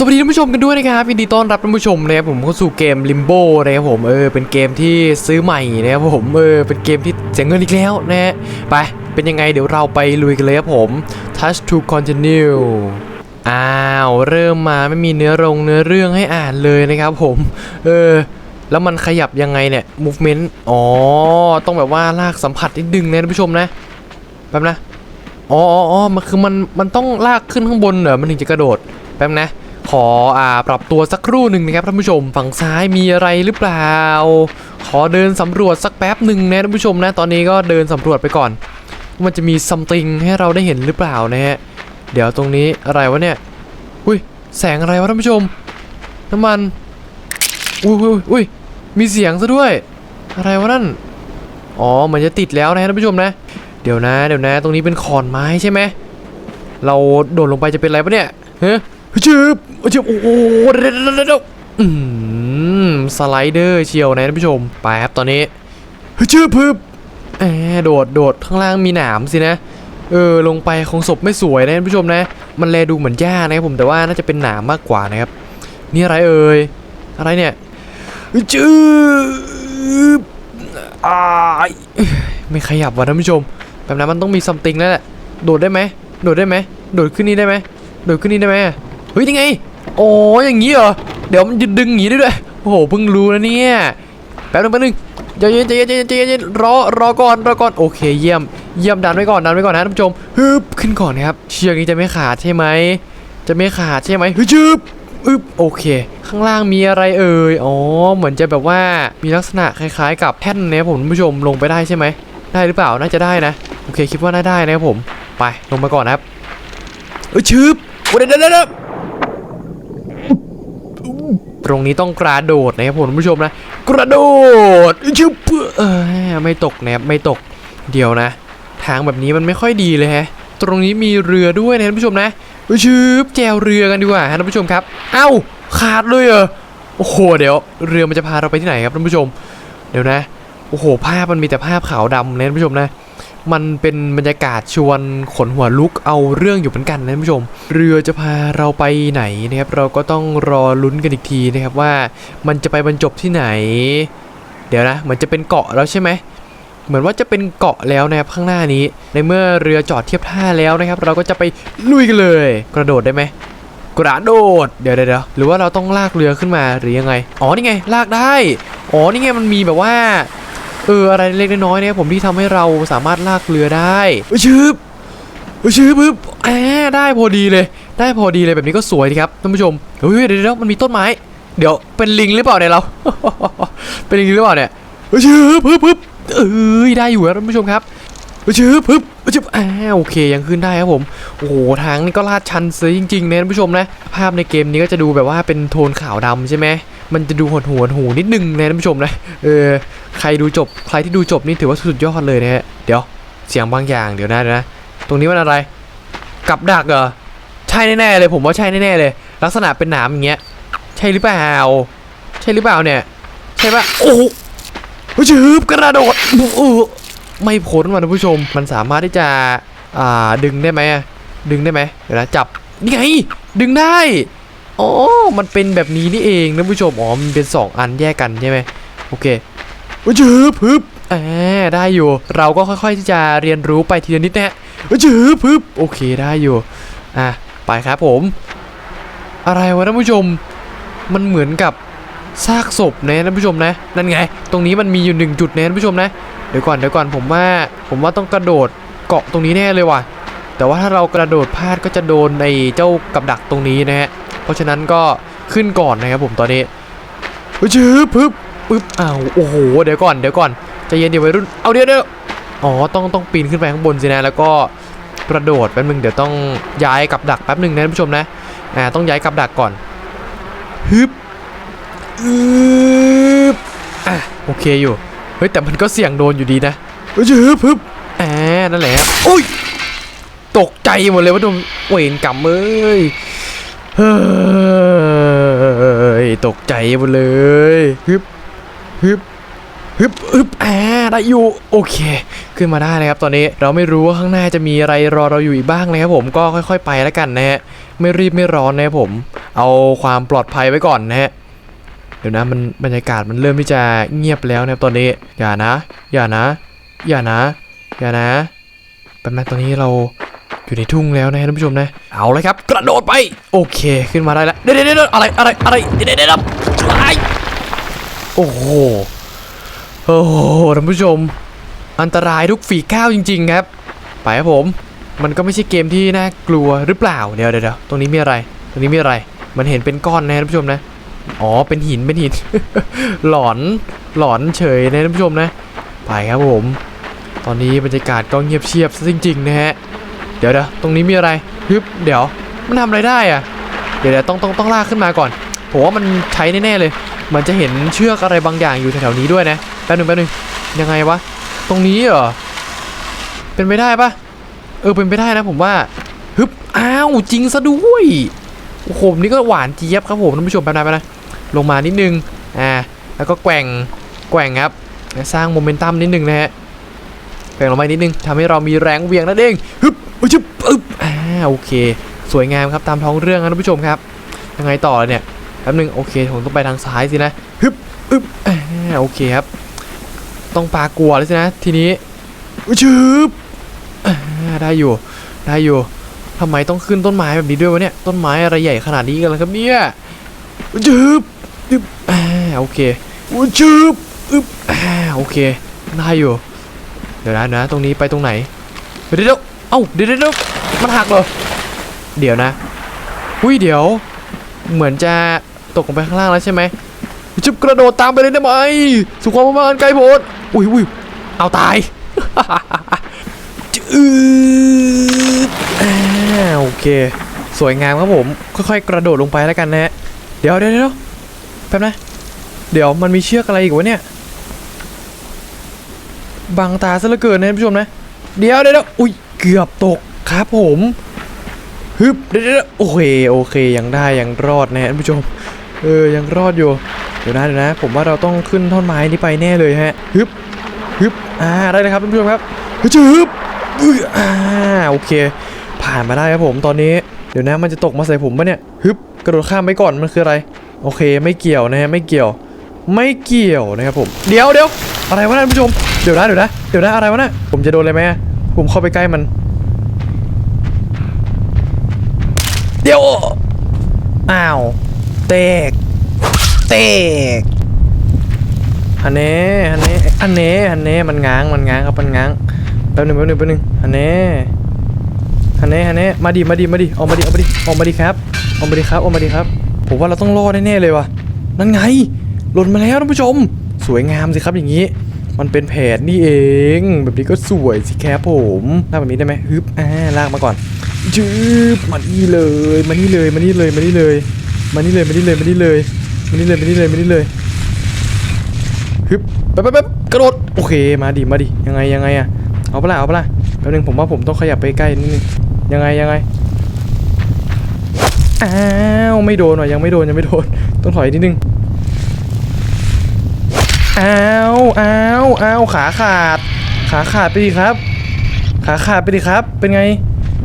สวัสดีท่านผู้ชมกันด้วยนะครับยินดีต้อนรับท่านผู้ชมนะครับผมเข้าสู่เกม Limbo นะครับผมเออเป็นเกมที่ซื้อใหม่นะครับผมเออเป็นเกมที่เสียเงินอีกแล้วนะฮะไปเป็นยังไงเดี๋ยวเราไปลุยกันเลยครับผม Touch to continue อ้าวเริ่มมาไม่มีเนื้อรงเนื้อเรื่องให้อ่านเลยนะครับผมเออแล้วมันขยับยังไงเนี่ย movement อ๋อต้องแบบว่าลากสัมผัสนิดนึงนะท่านผู้ชมนะแป๊บนะอ๋ออ๋อมันคือมันมันต้องลากขึ้นข้างบนเหรอมันถึงจะกระโดดแป๊บนะ ขออ่าปรับตัวสักครู่หนึ่งนะครับท่านผู้ชม ฝั่งซ้ายมีอะไรหรือเปล่า ขอเดินสำรวจสักแป๊บหนึ่งนะท่านผู้ชมนะตอนนี้ก็เดินสำรวจไปก่อน มันจะมี something ให้เราได้เห็นหรือเปล่านะฮะเดี๋ยวตรงนี้อะไรวะเนี่ยอุ้ยแสงอะไรวะท่านผู้ชม น้ำมันอุ้ยอุ้ยอุ้ยมีเสียงซะด้วย อะไรวะนั่นอ๋อเหมันจะติดแล้วนะท่านผู้ชมนะ เดี๋ยวนะ เดี๋ยวนะ ตรงนี้เป็นขอนไม้ใช่ไหมเราโดดลงไปจะเป็นอะไรปะเนี่ยเฮ้ ชืบชืบโอ้โหเดี๋ยวเดี๋ยวอืมสไลเดอร์เชียวนะท่านผู้ชม ไปครับตอนนี้ชืบพึบแอบโดดโดดข้างล่างมีหนามสินะ เออ ลงไปคงศพไม่สวยนะท่านผู้ชมนะ มันแลดูเหมือนหญ้านะครับผมแต่ว่าน่าจะเป็นหนามมากกว่านะครับ นี่อะไรเอ่ย อะไรเนี่ยชืบอายไม่ขยับว่ะท่านผู้ชม แบบนั้นมันต้องมีซัมติงแล้วแหละ โดดได้ไหม โดดได้ไหม โดดขึ้นนี่ได้ไหม โดดขึ้นนี่ได้ไหม เฮ้ยยังไงโอ้อย่างงี้เหรอเดี๋ยวมันจะดึงอย่างงี้ได้ด้วยโอ้โหเพิ่งรู้นะเนี่ยแป๊บนึงแป๊บนึงใจเย็นใจเย็นใจเย็นใจเย็นรอรอก่อนรอก่อนโอเคเยี่ยมเยี่ยมดันไว้ก่อนดันไว้ก่อนนะท่านผู้ชมฮึบขึ้นก่อนนะครับเชือกนี้จะไม่ขาดใช่ไหมจะไม่ขาดใช่ไหมฮึจึบอึบโอเค ข้างล่างมีอะไรเอ่ยอ๋อเหมือนจะแบบว่ามีลักษณะคล้ายๆ กับแท่นนะครับผมท่านผู้ชมลงไปได้ใช่ไหมได้หรือเปล่าน่าจะได้นะโอเคคิดว่าน่าได้นะครับผมไปลงมาก่อนนะครับเออชืบโอ้เดี๋ยวเดี๋ยวเดี๋ยว ตรงนี้ต้องกระโดดนะครับผมท่านผู้ชมนะ กระโดดชึบเออไม่ตกนะครับไม่ตกเดี๋ยวนะ ทางแบบนี้มันไม่ค่อยดีเลยฮะ ตรงนี้มีเรือด้วยนะท่านผู้ชมนะชึบแจวเรือกันดีกว่าฮะท่านผู้ชมครับ เอ้าขาดเลยเหรอโอ้โหเดี๋ยว เรือมันจะพาเราไปที่ไหนครับท่านผู้ชม เดี๋ยวนะโอ้โห ภาพมันมีแต่ภาพขาวดำนะท่านผู้ชมนะ มันเป็นบรรยากาศชวนขนหัวลุกเอาเรื่องอยู่เหมือนกันนะท่านผู้ชม เรือจะพาเราไปไหนนะครับเราก็ต้องรอลุ้นกันอีกทีนะครับว่ามันจะไปบรรจบที่ไหน เดี๋ยวนะเหมือนจะเป็นเกาะแล้วใช่ไหมเหมือนว่าจะเป็นเกาะแล้วนะครับข้างหน้านี้ ในเมื่อเรือจอดเทียบท่าแล้วนะครับ เราก็จะไปลุยกันเลย กระโดดได้ไหมกระโดดเดี๋ยวเดี๋ยวเดี๋ยวหรือว่าเราต้องลากเรือขึ้นมาหรือยังไง อ๋อนี่ไงลากได้ อ๋อนี่ไงมันมีแบบว่า เอออะไรเล็กน้อยๆเนี่ยผมที่ทำให้เราสามารถลากเรือได้เอ้ยชืบเอ้ยชืบปึ๊บแหมได้พอดีเลย ได้พอดีเลยแบบนี้ก็สวยดีครับท่านผู้ชมเฮ้ยเดี๋ยวเดี๋ยวมันมีต้นไม้ เดี๋ยวเป็นลิงหรือเปล่าเนี่ยเรา เป็นลิงหรือเปล่าเนี่ยเอ้ยชืบปึ๊บปึ๊บเอ้ยได้อยู่แล้วท่านผู้ชมครับเอ้ยชืบปึ๊บเอ้ยชืบอ่าโอเคยังขึ้นได้ครับผม โอ้โหทางนี้ก็ลาดชันซะจริงๆนะท่านผู้ชมนะ ภาพในเกมนี้ก็จะดูแบบว่าเป็นโทนขาวดำใช่ไหม มันจะดูหดหูหดหูนิดนึงนะท่านผู้ชมนะเออใครดูจบใครที่ดูจบนี่ถือว่าสุดยอดเลยนะฮะเดี๋ยวเสียงบางอย่างเดี๋ยวนะเดี๋ยวนะ ตรงนี้มันอะไร กับดักเหรอใช่แน่ๆเลย ผมว่าใช่แน่ๆเลย ลักษณะเป็นหนามอย่างเงี้ย ใช่หรือเปล่า ใช่หรือเปล่าเนี่ย ใช่ปะโอ้โหชืบกระโดดโอ้โหไม่พ้นว่ะท่านผู้ชม มันสามารถที่จะอ่าดึงได้ไหมดึงได้ไหมเดี๋ยวนะจับนี่ไงดึงได้ อ๋อ มันเป็นแบบนี้นี่เองท่านผู้ชม อ๋อ มันเป็นสองอันแยกกันใช่ไหมโอเคจืบพึบอ่าได้อยู่ เราก็ค่อยๆที่จะเรียนรู้ไปทีละนิดนะฮะจืบพึบโอเคได้อยู่ อะ ไปครับผม อะไรวะท่านผู้ชม มันเหมือนกับซากศพนะท่านผู้ชมนะ นั่นไง ตรงนี้มันมีอยู่หนึ่งจุดนะท่านผู้ชมนะ เดี๋ยวก่อนเดี๋ยวก่อนผมว่า ผมว่าต้องกระโดดเกาะตรงนี้แน่เลยว่ะ แต่ว่าถ้าเรากระโดดพลาดก็จะโดนในเจ้ากับดักตรงนี้นะฮะ เพราะฉะนั้นก็ขึ้นก่อนนะครับผมตอนนี้จืบพึบปึ๊บอ้าวโอ้โหเดี๋ยวก่อนเดี๋ยวก่อนใจเย็นเดี๋ยววัยรุ่นเอาเดี๋ยวเดี๋ยวอ๋อต้องต้องปีนขึ้นไปข้างบนสินะแล้วก็กระโดดแป๊บนึงเดี๋ยวต้องย้ายกับดักแป๊บนึงนะท่านผู้ชมนะอ่าต้องย้ายกับดักก่อนฮึบอึบอะโอเคอยู่เฮ้ยแต่มันก็เสี่ยงโดนอยู่ดีนะเฮ้ยฮึบฮึบอ่านั่นแหละครับอุ้ยตกใจหมดเลยว่าโดนเวรกรรมเอ้ย เฮ้ยตกใจหมดเลยฮึบฮึบฮึบฮึบแอ่าได้อยู่โอเค ขึ้นมาได้นะครับ ตอนนี้เราไม่รู้ว่าข้างหน้าจะมีอะไรรอเราอยู่อีกบ้างนะครับผมก็ค่อย ๆ ไปแล้วกันนะฮะไม่รีบไม่ร้อนนะครับผม เอาความปลอดภัยไว้ก่อนนะฮะเดี๋ยวนะมันบรรยากาศมันเริ่มที่จะเงียบแล้วนะครับตอนนี้อย่านะ อย่านะ อย่านะ อย่านะแป๊บนึงตอนนี้เรา อยู่ในทุ่งแล้วนะท่านผู้ชมนะ เอาเลยครับ กระโดดไป โอเคขึ้นมาได้แล้ว เดี๋ยวเดี๋ยวเดี๋ยวอะไรอะไรอะไรเดี๋ยวเดี๋ยวเดี๋ยวไอ้โอ้โห โอ้โหท่านผู้ชม อันตรายทุกฝีก้าวจริง ๆ ครับ ไปครับผม มันก็ไม่ใช่เกมที่น่ากลัวหรือเปล่าเดี๋ยวเดี๋ยวเดี๋ยวตรงนี้มีอะไร ตรงนี้มีอะไร มันเห็นเป็นก้อนนะท่านผู้ชมนะ อ๋อ เป็นหิน เป็นหิน หลอน หลอนเฉยนะท่านผู้ชมนะ ไปครับผม ตอนนี้บรรยากาศก็เงียบเชียบซะจริงๆนะฮะ เดี๋ยวเดี๋ยวตรงนี้มีอะไรฮึบเดี๋ยว มันทำอะไรได้อะเดี๋ยวเดี๋ยวต้องต้องต้องลากขึ้นมาก่อนผมว่ามันใช้แน่ๆเลย มันจะเห็นเชือกอะไรบางอย่างอยู่แถวๆนี้ด้วยนะแป๊บหนึงแป๊บหนึงยังไงวะตรงนี้เหรอเป็นไปได้ปะเออเป็นไปได้นะผมว่าฮึบอ้าวจริงซะด้วยโอ้โหนี่ก็หวานเจี๊ยบครับผมท่านผู้ชมแป๊บนึงแป๊บนึงลงมานิดนึงอ่าแล้วก็แกว่งแกว่งครับสร้างโมเมนตัมนิดนึงนะฮะแกว่งลงมานิดนึงทำให้เรามีแรงเวียงนั่นเองฮึบ อึ๊บอึ๊บอ่าโอเค สวยงามครับตามท้องเรื่องครับท่านผู้ชมครับยังไงต่อเนี่ยแป๊บนึงโอเคผมต้องไปทางซ้ายสินะฮึบอึ๊บอ่าโอเคครับ ต้องปลากลัวเลยสินะ ทีนี้อึ๊บชึบอ่าได้อยู่ได้อยู่ทำไมต้องขึ้นต้นไม้แบบนี้ด้วยวะเนี่ยต้นไม้อะไรใหญ่ขนาดนี้กันล่ะครับเนี่ยจึบจึบอ่าโอเคอุ๊ยจึบอึบอ่าโอเคได้อยู่เดี๋ยวนะนะตรงนี้ไปตรงไหนเดี๋ยว เอ้าเดี๋ยวเดี๋ยวเดี๋ยมันหักเหรอเดี๋ยวนะอุ้ยเดี๋ยว เหมือนจะตกลงไปข้างล่างแล้วใช่ไหมจึบกระโดดตามไปเลยได้ไหมสุขความประมาณไกลโพ้นอุ้ยอุ้ยเอาตายจืดอ่าโอเค สวยงามครับผม ค่อยๆ กระโดดลงไปแล้วกันนะฮะเดี๋ยวเดี๋ยวเดี๋ยวแป๊บนะ เดี๋ยวมันมีเชือกอะไรอีกวะเนี่ยบังตาซะเหลือเกินนะท่านผู้ชมนะ เดี๋ยวเดี๋ยวเดี๋ยวอุ้ย เกือบตกครับผมฮึบเดี๋ยวเดี๋ยวโอเคโอเคยังได้ยังรอดนะฮะท่านผู้ชมเออยังรอดอยู่เดี๋ยวนะเดี๋ยวนะ ผมว่าเราต้องขึ้นท่อนไม้นี้ไปแน่เลยฮะฮึบฮึบอ่าได้เลยครับท่านผู้ชมครับฮึบฮึบอื้ออ่าโอเค ผ่านมาได้ครับผมตอนนี้ เดี๋ยวนะมันจะตกมาใส่ผมปะเนี่ยฮึบกระโดดข้ามไปก่อนมันคืออะไร โอเคไม่เกี่ยวนะฮะไม่เกี่ยว ไม่เกี่ยวนะครับผม เดี๋ยวเดี๋ยวอะไรวะนะท่านผู้ชมเดี๋ยวนะเดี๋ยวนะเดี๋ยวนะอะไรวะนะผมจะโดนอะไรไหม ผมเข้าไปใกล้มัน เดี๋ยว อ้าว เตก เตกฮันเน่ฮันเน่ฮันเน่ฮันเน่มันง้าง มันง้างครับ มันง้าง แป๊บหนึงแป๊บหนึงแป๊บหนึงฮันเน่ฮันเน่ฮันเน่มาดิ มาดิ มาดิออกมาดิออกมาดิออกมาดิครับออกมาดิครับออกมาดิครับ ผมว่าเราต้องรอดแน่ๆเลยว่ะ นั่นไง หล่นมาแล้วท่านผู้ชม สวยงามสิครับอย่างนี้ มันเป็นแผนนี่เอง แบบนี้ก็สวยสิแครับผมลากแบบนี้ได้ไหมฮึบอ่าลากมาก่อนจืบมานี่เลยมานี่เลยมานี่เลยมานี่เลยมานี่เลยมานี่เลยมานี่เลยมานี่เลยมานี่เลยมานี่เลยฮึบแป๊บแป๊บแป๊บกระโดดโอเคมาดิมาดิยังไงยังไงอะเอาเปล่าเอาเปล่าแป๊บนึงผมว่าผมต้องขยับไปใกล้นิดนึงยังไงยังไงอ้าวไม่โดนว่ะยังไม่โดนยังไม่โดนต้องถอยนิดนึง อ้าวอ้าวอ้าวขาขาด ขาขาดไปดิครับ ขาขาดไปดิครับ เป็นไง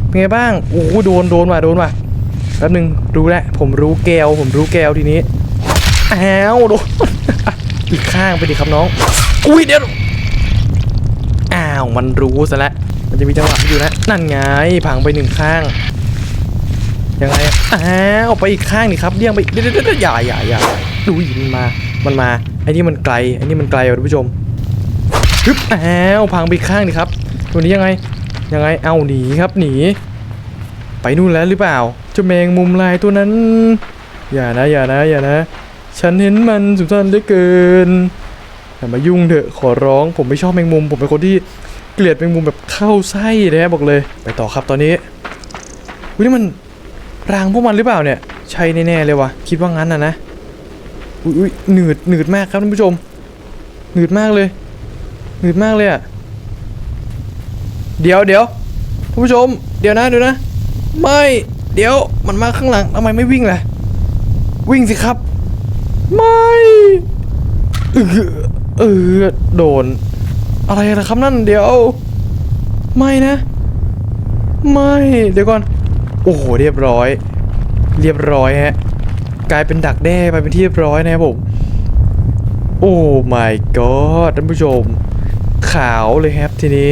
เป็นไงบ้าง โอ้โหโดนโดนว่ะโดนว่ะแป๊บนึงรู้แล้วผมรู้แก้วผมรู้แก้วทีนี้อ้าวโดนอีกข้างไปดิครับน้อง อุ้ยเดี๋ยวอ้าวมันรู้ซะแล้วมันจะมีจังหวะอยู่นะ นั่นไงพังไปหนึ่งข้างยังไงอ้าวไปอีกข้างนี่ครับเลี่ยงไปเดี๋ยวเดี๋ยวเดี๋ยวอย่าอย่าอย่าดูยินมา มันมาไอ้นี่มันไกลไอ้นี่มันไกลว่ะท่านผู้ชมฮึบอ้าวพังไปข้างนี่ครับตัวนี้ยังไงยังไงเอาหนีครับหนี ไปนู่นแล้วหรือเปล่าเจ้าแมงมุมลายตัวนั้น อย่านะอย่านะอย่านะ ฉันเห็นมันสุดท้ายเหลือเกินอย่ามายุ่งเถอะขอร้องผมไม่ชอบแมงมุม ผมเป็นคนที่เกลียดแมงมุมแบบเข้าไส้เลยนะบอกเลย ไปต่อครับตอนนี้อุ้ยนี่มันรางพวกมันหรือเปล่าเนี่ย ใช่แน่ๆเลยวะคิดว่างั้นนะนะ อุ้ยหนืดหนืดมากครับท่านผู้ชม หนืดมากเลยหนืดมากเลยอะเดี๋ยวเดี๋ยวท่านผู้ชม เดี๋ยวนะเดี๋ยวนะ ไม่เดี๋ยวมันมาข้างหลังทำไมไม่วิ่งล่ะ วิ่งสิครับ ไม่เออเออโดน อะไรนะครับนั่นเดี๋ยว ไม่นะ ไม่เดี๋ยวก่อน โอ้โหเรียบร้อย เรียบร้อยฮะ กลายเป็นดักแด้ไปเป็นที่เรียบร้อยนะครับผม โอ้ my god ท่านผู้ชม ขาวเลยครับทีนี้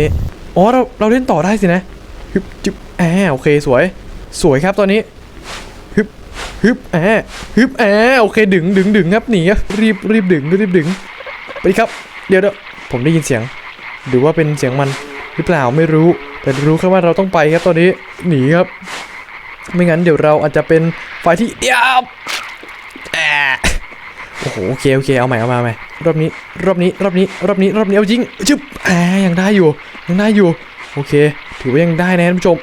อ๋อเราเราเล่นต่อได้สินะฮึบจึบอ่าโอเคสวย สวยครับตอนนี้ฮึบฮึบอ่าฮึบอ่าโอเคดึงดึงดึงครับหนีครับรีบรีบดึงรีบดึง ไปครับ เดี๋ยวเดี๋ยวผมได้ยินเสียง หรือว่าเป็นเสียงมันหรือเปล่าไม่รู้ แต่รู้แค่ว่าเราต้องไปครับตอนนี้หนีครับ ไม่งั้นเดี๋ยวเราอาจจะเป็นฝ่ายที่เดียบ โอ้โหโอเคโอเคเอาใหม่เอามาใหม่รอบนี้รอบนี้รอบนี้รอบนี้รอบนี้เอาจริงชึบอ่ายังได้อยู่ยังได้อยู่โอเค ถือว่ายังได้นะท่านผู้ชม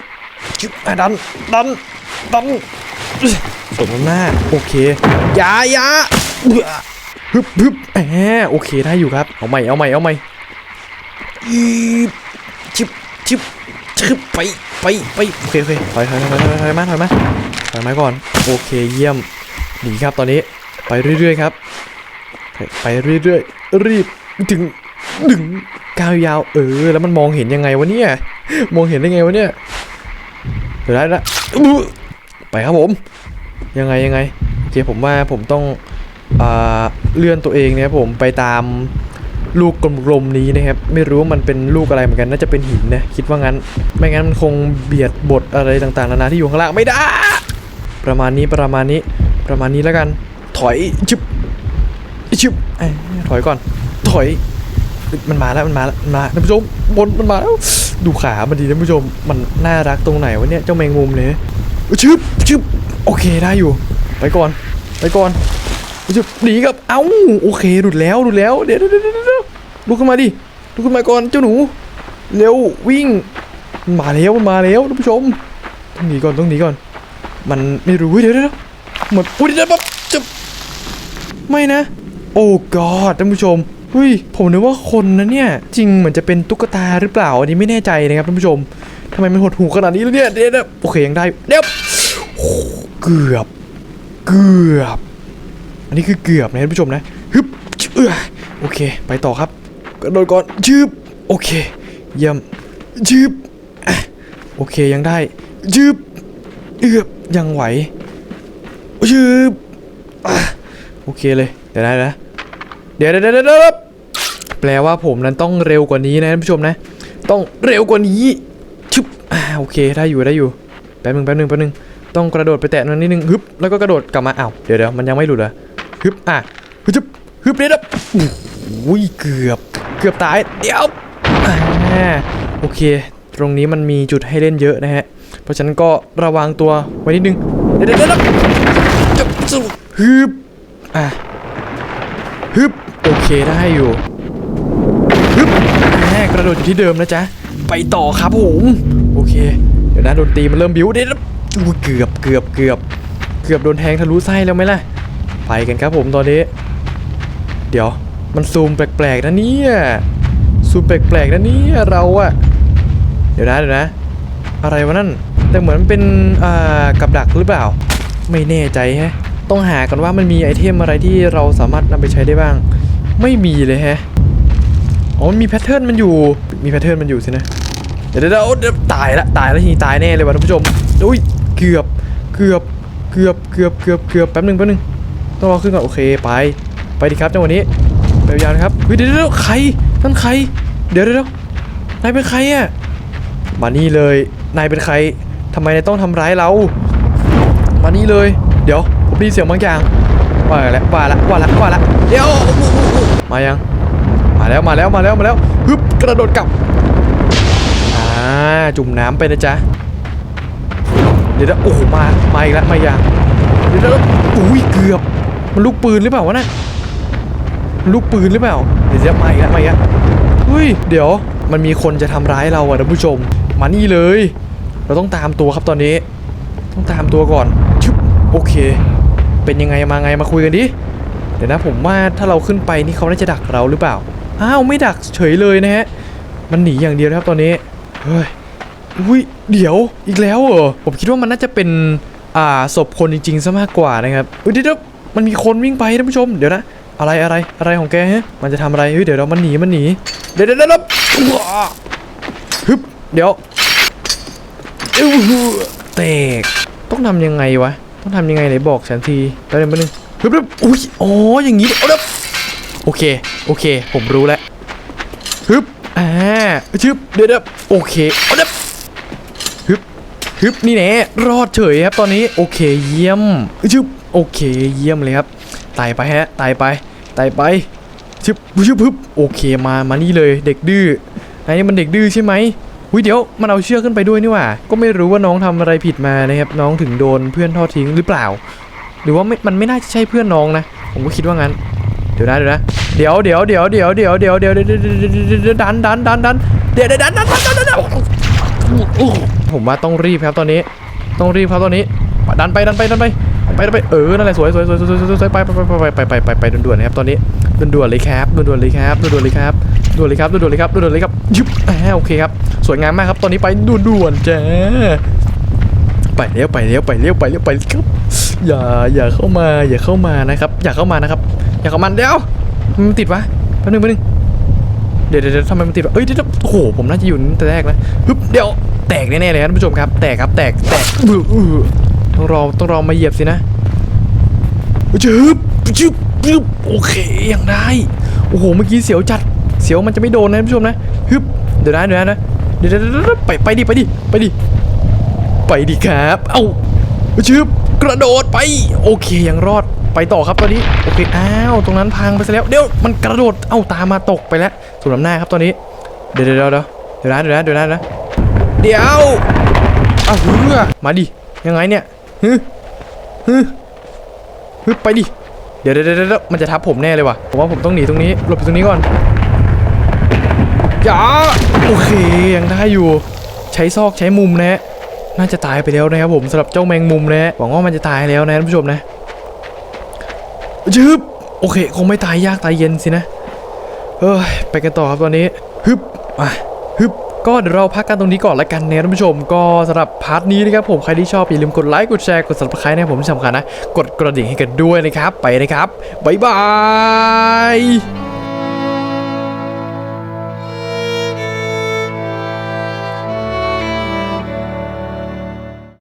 ชึบอ่าดันดันดันสมน้ำหน้าโอเคยายาเอื้อฮึบฮึบแหมโอเคได้อยู่ครับเอาใหม่เอาใหม่เอาใหม่อีบชิบชิบชึบไปไปไปโอเคโอเคถอยถอยถอยถอยถอยมาถอยมาถอยมาก่อนโอเคเยี่ยมหนีครับตอนนี้ ไปเรื่อยๆครับ ไปเรื่อยๆ รีบถึงดึงก้าวยาวเออ แล้วมันมองเห็นยังไงวะเนี่ย มองเห็นได้ไงวะเนี่ยเดี๋ยวได้ละไปครับผม ยังไงยังไงโอเคผมว่าผมต้องอ่าเลื่อนตัวเองนะครับผมไปตามลูกกลมๆนี้นะครับ ไม่รู้ว่ามันเป็นลูกอะไรเหมือนกัน น่าจะเป็นหินนะคิดว่างั้น ไม่งั้นมันคงเบียดบทอะไรต่างๆนานาที่อยู่ข้างล่างไม่ได้ ประมาณนี้ประมาณนี้ประมาณนี้แล้วกัน ถอยชึบชิบเอ้ถอยก่อน ถอย มันมาแล้วมันมาแล้วมาท่านผู้ชมบนมันมาแล้วดูขามันดีท่านผู้ชมมันน่ารักตรงไหนวะเนี่ยเจ้าแมงมุมเนี่ยชึบชึบโอเคได้อยู่ ไปก่อน ไปก่อนชึบหนีกับเอ้าโอเคหลุดแล้วหลุดแล้วเดี๋ยวเดี๋ยวเดี๋ยวลุกขึ้นมาดิลุกขึ้นมาก่อนเจ้าหนูเร็ววิ่งมันมาแล้วมันมาแล้วท่านผู้ชมต้องหนีก่อนต้องหนีก่อน มันไม่รู้เดี๋ยวเดี๋ยวเดี๋ยวหมดอุ้ยเดี๋ยวปั๊บจะ ไม่นะ โอ้กอดท่านผู้ชมเฮ้ยผมนึกว่าคนนะเนี่ย จริงเหมือนจะเป็นตุ๊กตาหรือเปล่า อันนี้ไม่แน่ใจนะครับท่านผู้ชมทำไมมันหดหูขนาดนี้แล้วเนี่ยเดี๋ยวโอเคยังได้เดี๋ยวเกือบ เกือบ อันนี้คือเกือบนะท่านผู้ชมนะฮึบเออโอเค ไปต่อครับกระโดดก่อนชืบโอเค เยี่ยมชืบโอเคยังได้ชืบเอือบยังไหวชืบอะ โอเคเลยเดี๋ยวได้นะเดี๋ยวเดี๋ยวเดี๋ยวเดี๋ยวแปลว่าผมนั้นต้องเร็วกว่านี้นะท่านผู้ชมนะ ต้องเร็วกว่านี้ชึบอ่าโอเคได้อยู่ได้อยู่แป๊บนึงแป๊บนึงแป๊บนึงต้องกระโดดไปแตะมันนิดนึงฮึบแล้วก็กระโดดกลับมาอ้าวเดี๋ยวเดี๋ยวมันยังไม่หลุดเหรอฮึบอะฮึบฮึบเลยวเดี๋ยวอุ้ยเกือบเกือบตายเดี๋ยวโอเค ตรงนี้มันมีจุดให้เล่นเยอะนะฮะ เพราะฉะนั้นก็ระวังตัวไว้นิดนึง เดี๋ยวเดี๋ยวเดี๋ยวฮึบ อะฮึบโอเคได้อยู่ฮึบแม่กระโดดอยู่ที่เดิมนะจ๊ะ ไปต่อครับผมโอเค เดี๋ยวนะดนตรีมันเริ่มบิ้วเดี๋ยวนะอู้เกือบเกือบเกือบเกือบโดนแทงทะลุไส้แล้วไหมล่ะ ไปกันครับผมตอนนี้ เดี๋ยวมันซูมแปลกๆนะเนี่ยซูมแปลกๆนะเนี่ยเราอะเดี๋ยวนะเดี๋ยวนะ อะไรวะนั่นแต่เหมือนเป็นอ่ากับดักหรือเปล่า ไม่แน่ใจแฮะ ต้องหากันว่ามันมีไอเทมอะไรที่เราสามารถนำไปใช้ได้บ้าง ไม่มีเลยแฮะอ๋อมันมีแพทเทิร์นมันอยู่มีแพทเทิร์นมันอยู่สินะเดี๋ยวเดี๋ยวเดี๋ยวตายละตายแล้วทีตายแน่เลยว่ะท่านผู้ชมอุ้ยเกือบเกือบเกือบเกือบเกือบเกือบแป๊บหนึงแป๊บหนึงต้องรอขึ้นก่อนโอเคไป ไปดีครับจังหวะนี้ไปยาวนะครับเฮ้ยเดี๋ยวเดี๋ยวใครนั่นใคร เดี๋ยวเดี๋ยวนายเป็นใครอะมานี่เลยนายเป็นใครทำไมนายต้องทำร้ายเรา มานี่เลย เดี๋ยว มได้ยินเสียงบางอย่างว่าแล้วว่าละว่าละว่าละเดี๋ยวมายัง มาแล้วมาแล้วมาแล้วมาแล้วฮึบกระโดดกลับอ่าจุ่มน้ำไปนะจ๊ะเดี๋ยวนะโอ้โหมามาอีกแล้วมายังเดี๋ยวนะอุ้ยเกือบ มันลูกปืนหรือเปล่าวะน่ะลูกปืนหรือเปล่าเดี๋ยวจะมาอีกแล้วมาอีกแล้วเฮ้ยเดี๋ยวมันมีคนจะทำร้ายเราอะท่านผู้ชมมานี่เลย เราต้องตามตัวครับตอนนี้ ต้องตามตัวก่อนชึบโอเค เป็นยังไงมาไงมาคุยกันดิเดี๋ยวนะผมว่าถ้าเราขึ้นไปนี่เขาน่าจะดักเราหรือเปล่าอ้าวไม่ดักเฉยเลยนะฮะมันหนีอย่างเดียวนะครับตอนนี้เฮ้ยอุ้ยเดี๋ยวอีกแล้วเหรอผมคิดว่ามันน่าจะเป็นอ่าศพคนจริงๆซะมากกว่านะครับอุ้ยเดี๋ยวเดี๋ยวมันมีคนวิ่งไปท่านผู้ชมเดี๋ยวนะอะไรอะไรอะไรของแกฮะมันจะทำอะไรเฮ้ยเดี๋ยวเรามันหนีมันหนีเดี๋ยวเดี๋ยวเดี๋ยวเดี๋ยวว้าฮึบเดี๋ยวอื้อหือเตกต้องทำยังไงวะ ต้องทำยังไงไหนบอกฉันทีแป๊บนึงแป๊บนึงฮึบฮึบอุ้ยอ๋ออย่างนี้เอาเด้อโอเคโอเค ผมรู้แล้วฮึบอ่าชึบเดี๋ยวเดี๋ยวโอเคเอาเด้อฮึบฮึบนี่แน่รอดเฉยครับตอนนี้โอเคเยี่ยมชึบโอเคเยี่ยมเลยครับไต่ไปฮะไต่ไปไต่ไปชึบชึบฮึบโอเคมามานี่เลยเด็กดื้อนายนี่มันเด็กดื้อใช่ไหม หุยเดี๋ยวมันเอาเชือกขึ้นไปด้วยนี่ว่า ก็ไม่รู้ว่าน้องทำอะไรผิดมานะครับน้องถึงโดนเพื่อนทอดทิ้งหรือเปล่า หรือว่ามันไม่น่าจะใช่เพื่อนน้องนะ ผมก็คิดว่างั้น เดี๋ยวนะเดี๋ยวนะเดี๋ยวเดี๋ยวเดี๋ยวเดี๋ยวเดี๋ยวเดี๋ยวเดี๋ยวดันดันดันดันเดี๋ยวดันดันดันดันดันผมว่าต้องรีบครับตอนนี้ ต้องรีบครับตอนนี้ ดันไปดันไปดันไป ไปไปเออนั่นแหละสวยสวยสวยสวยสวยสวยไปไปไปไปไปไปไปด่วนๆนะครับตอนนี้ด่วนๆเลยครับด่วนๆเลยครับด่วนๆเลยครับด่วนเลยครับด่วนๆเลยครับด่วนๆเลยครับยุบอ่าโอเคครับสวยงามมากครับตอนนี้ไปด่วนๆจ้าไปเร็วไปเร็วไปเร็วไปเร็วไปครับอย่าอย่าเข้ามาอย่าเข้ามานะครับ อย่าเข้ามานะครับ อย่าเข้ามาเดี๋ยวมันติดวะแป๊บนึงแป๊บนึงเดี๋ยวเดี๋ยวทำไมมันติดวะเอ้ยเดี๋ยวโอ้โหผมน่าจะอยู่ตั้งแต่แรกนะฮึบเดี๋ยวแตกแน่ๆเลยครับท่านผู้ชมครับ แตกครับแตกแตกอื้อ ต้องรอต้องรอมาเหยียบสินะจึ๊บจึ๊บจึ๊บโอเคยังได้โอ้โหเมื่อกี้เสียวจัดเสียวมันจะไม่โดนนะท่านผู้ชมนะฮึบเดี๋ยวนะเดี๋ยวนะเดี๋ยวเดี๋ยวเดี๋ยวเดี๋ยวไปไปดิไปดิไปดิไปดิครับ เอ้าชึบกระโดดไป โอเคยังรอดไปต่อครับตอนนี้โอเคอ้าวตรงนั้นพังไปซะแล้วเดี๋ยวมันกระโดดเอ้าตามมาตกไปแล้วส่วนลำหน้าครับตอนนี้ เดี๋ยวเดี๋ยวเดี๋ยวเดี๋ยวเดี๋ยวนะเดี๋ยวนะเดี๋ยวนะเดี๋ยวนะเดี๋ยวอ้าวเฮือมาดิยังไงเนี่ย ฮึฮึฮึไปดิ เดี๋ยวเดี๋ยวเดี๋ยวมันจะทับผมแน่เลยว่ะ ผมว่าผมต้องหนีตรงนี้ หลบอยู่ตรงนี้ก่อนอย่าโอเค ยังได้อยู่ ใช้ซอกใช้มุมนะฮะ น่าจะตายไปแล้วนะครับผมสำหรับเจ้าแมงมุมนะฮะ หวังว่ามันจะตายแล้วนะท่านผู้ชมนะจึบโอเค คงไม่ตายยากตายเย็นสินะเฮ้ย ไปกันต่อครับตอนนี้ ฮึบมาฮึบ ก็เดี๋ยวเราพักกันตรงนี้ก่อนละกันนะท่านผู้ชมก็สำหรับพาร์ทนี้นะครับผมใครที่ชอบอย่าลืมกดไลค์กดแชร์กด subscribe นะครับผมที่สำคัญนะ กดกระดิ่งให้กันด้วยนะครับไปนะครับบ๊ายบาย